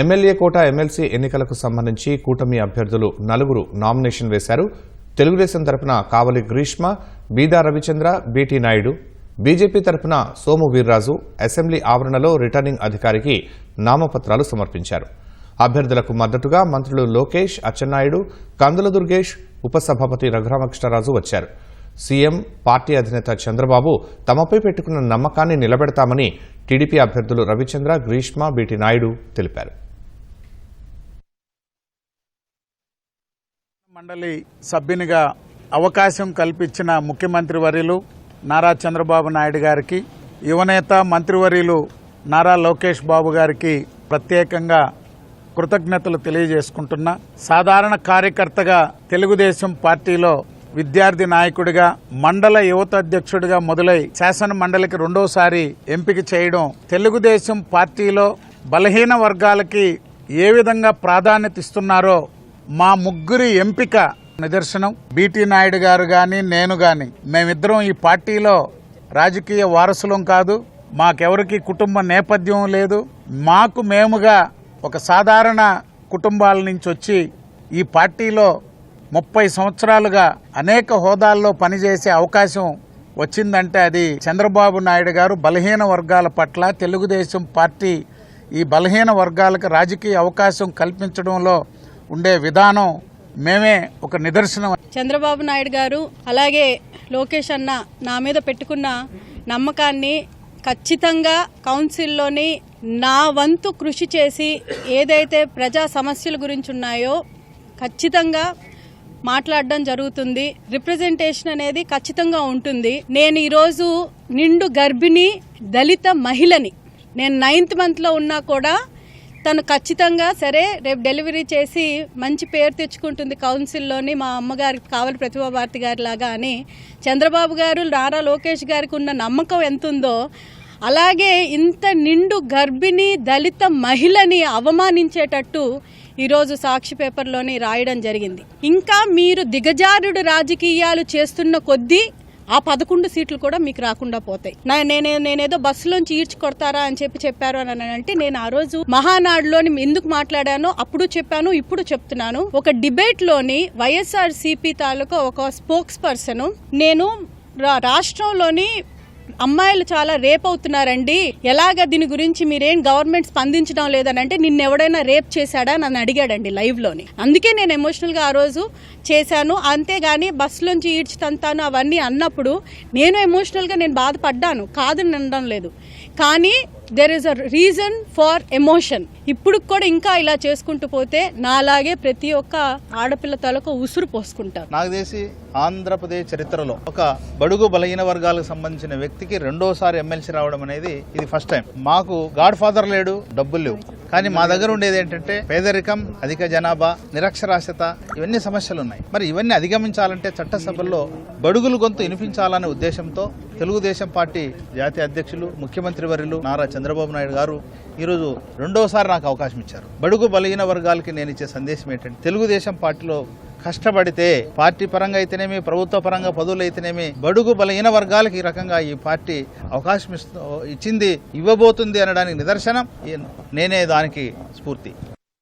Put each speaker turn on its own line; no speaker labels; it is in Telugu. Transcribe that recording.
ఎమ్మెల్యే కోట ఎమ్మెల్సీ ఎన్నికలకు సంబంధించి కూటమి అభ్యర్థులు నలుగురు నామినేషన్ వేశారు. తెలుగుదేశం తరపున కావలి గ్రీష్మ బీదా రవిచంద్ర బీటీ నాయుడు. బీజేపీ తరపున సోము వీర్రాజు అసెంబ్లీ ఆవరణలో రిటర్నింగ్ అధికారికి నామపత్రాలు సమర్పించారు. అభ్యర్థులకు మద్దతుగా మంత్రులు లోకేష్ అచ్చెన్నాయుడు కందుల దుర్గేష్ ఉపసభాపతి రఘురామకృష్ణరాజు వచ్చారు. సీఎం పార్టీ అధినేత చంద్రబాబు తమపై పెట్టుకున్న నమ్మకాన్ని నిలబెడతామని టీడీపీ అభ్యర్థులు రవిచంద్ర గ్రీష్మ బీటీ నాయుడు తెలిపారు.
మండలి సభ్యునిగా అవకాశం కల్పించిన ముఖ్యమంత్రి వర్యులు నారా చంద్రబాబు నాయుడు గారికి యువనేత మంత్రివర్యులు నారా లోకేష్ బాబు గారికి ప్రత్యేకంగా కృతజ్ఞతలు తెలియజేసుకుంటున్నా. సాధారణ కార్యకర్తగా తెలుగుదేశం పార్టీలో విద్యార్థి నాయకుడిగా మండల యువత అధ్యక్షుడిగా మొదలై శాసన మండలికి రెండోసారి ఎంపిక చేయడం తెలుగుదేశం పార్టీలో బలహీన వర్గాలకి ఏ విధంగా ప్రాధాన్యత ఇస్తున్నారో మా ముగ్గురి ఎంపిక నిదర్శనం. బీటీ నాయుడు గారు గాని నేను గాని మేమిద్దరం ఈ పార్టీలో రాజకీయ వారసులం కాదు. మాకెవరికి కుటుంబ నేపథ్యం లేదు. మాకు మేముగా ఒక సాధారణ కుటుంబాల నుంచి వచ్చి ఈ పార్టీలో ముప్పై సంవత్సరాలుగా అనేక హోదాల్లో పనిచేసే అవకాశం వచ్చిందంటే అది చంద్రబాబు నాయుడు గారు బలహీన వర్గాల పట్ల తెలుగుదేశం పార్టీ ఈ బలహీన వర్గాలకు రాజకీయ అవకాశం కల్పించడంలో ఉండే విధానం మేమే ఒక నిదర్శనం.
చంద్రబాబు నాయుడు గారు అలాగే లోకేష్ అన్న నా మీద పెట్టుకున్న నమ్మకాన్ని ఖచ్చితంగా కౌన్సిల్లోని నా వంతు కృషి చేసి ఏదైతే ప్రజా సమస్యల గురించి ఉన్నాయో ఖచ్చితంగా మాట్లాడడం జరుగుతుంది. రిప్రజెంటేషన్ అనేది ఖచ్చితంగా ఉంటుంది. నేను ఈరోజు నిండు గర్భిణి దళిత మహిళని నేను నైన్త్ మంత్లో ఉన్నా కూడా తను ఖచ్చితంగా సరే రేపు డెలివరీ చేసి మంచి పేరు తెచ్చుకుంటుంది కౌన్సిల్లోని మా అమ్మగారికి కావలి ప్రతిభా భారతి గారి లాగా అని. చంద్రబాబు గారు నారా లోకేష్ గారికి ఉన్న నమ్మకం ఎంత ఉందో అలాగే ఇంత నిండు గర్భిణి దళిత మహిళని అవమానించేటట్టు ఈరోజు సాక్షి పేపర్లోని రాయడం జరిగింది. ఇంకా మీరు దిగజారుడు రాజకీయాలు చేస్తున్న కొద్దీ ఆ పదకొండు సీట్లు కూడా మీకు రాకుండా పోతాయి. నేనే నేనేదో బస్సులోంచి ఈడ్చి కొడతారా అని చెప్పి చెప్పారు అని అంటే నేను ఆ రోజు మహానాడులోని ఎందుకు మాట్లాడానో అప్పుడు చెప్పాను ఇప్పుడు చెప్తున్నాను. ఒక డిబేట్లోని వైఎస్ఆర్ సిపి తాలూకా ఒక స్పోక్స్ పర్సన్ నేను రా- రాష్ట్రంలోని అమ్మాయిలు చాలా రేప్ అవుతున్నారండి. ఎలాగ దీని గురించి మీరేం గవర్నమెంట్ స్పందించడం లేదని అంటే నిన్నెవడైనా రేప్ చేశాడా నన్ను అడిగాడండి లైవ్లోని. అందుకే నేను ఎమోషనల్గా ఆ రోజు చేశాను. అంతేగాని బస్సులోంచి ఈడ్చి తంతాను అవన్నీ అన్నప్పుడు నేను ఎమోషనల్గా నేను బాధపడ్డాను. కాదని అనడం లేదు. కానీ there is a reason for emotion ఇప్పుడు కూడా ఇంకా ఇలా చేసుకుంటూ పోతే నాలాగే ప్రతి ఒక్క ఆడపిల్ల తలకు ఉసురు పోసుకుంటారు.
నాకు తెలిసి ఆంధ్రప్రదేశ్ చరిత్రలో ఒక బడుగు బలహీన వర్గాలకు సంబంధించిన వ్యక్తికి రెండోసారి ఎమ్మెల్సీ రావడం అనేది ఇది ఫస్ట్ టైం మాకు గాడ్ ఫాదర్ లేడు డబ్బులు లేవు. కానీ మా దగ్గర ఉండేది ఏంటంటే పేదరికం అధిక జనాభా నిరక్షరాస్యత ఇవన్నీ సమస్యలు ఉన్నాయి. మరి ఇవన్నీ అధిగమించాలంటే చట్టసభల్లో బడుగులు గొంతు వినిపించాలనే ఉద్దేశంతో తెలుగుదేశం పార్టీ జాతీయ అధ్యక్షులు ముఖ్యమంత్రి వర్యులు నారా చంద్రబాబు నాయుడు గారు ఈరోజు రెండోసారి నాకు అవకాశం ఇచ్చారు. బడుగు బలహీన వర్గాలకి నేను ఇచ్చే సందేశం ఏంటంటే తెలుగుదేశం పార్టీలో కష్టపడితే పార్టీ పరంగా అయితేనేమి ప్రభుత్వ పరంగా పదవులు అయితేనేమి బడుగు బలహీన వర్గాలకి ఈ రకంగా ఈ పార్టీ అవకాశం ఇచ్చింది ఇవ్వబోతుంది అనడానికి నిదర్శనం. నేనే దానికి స్ఫూర్తి.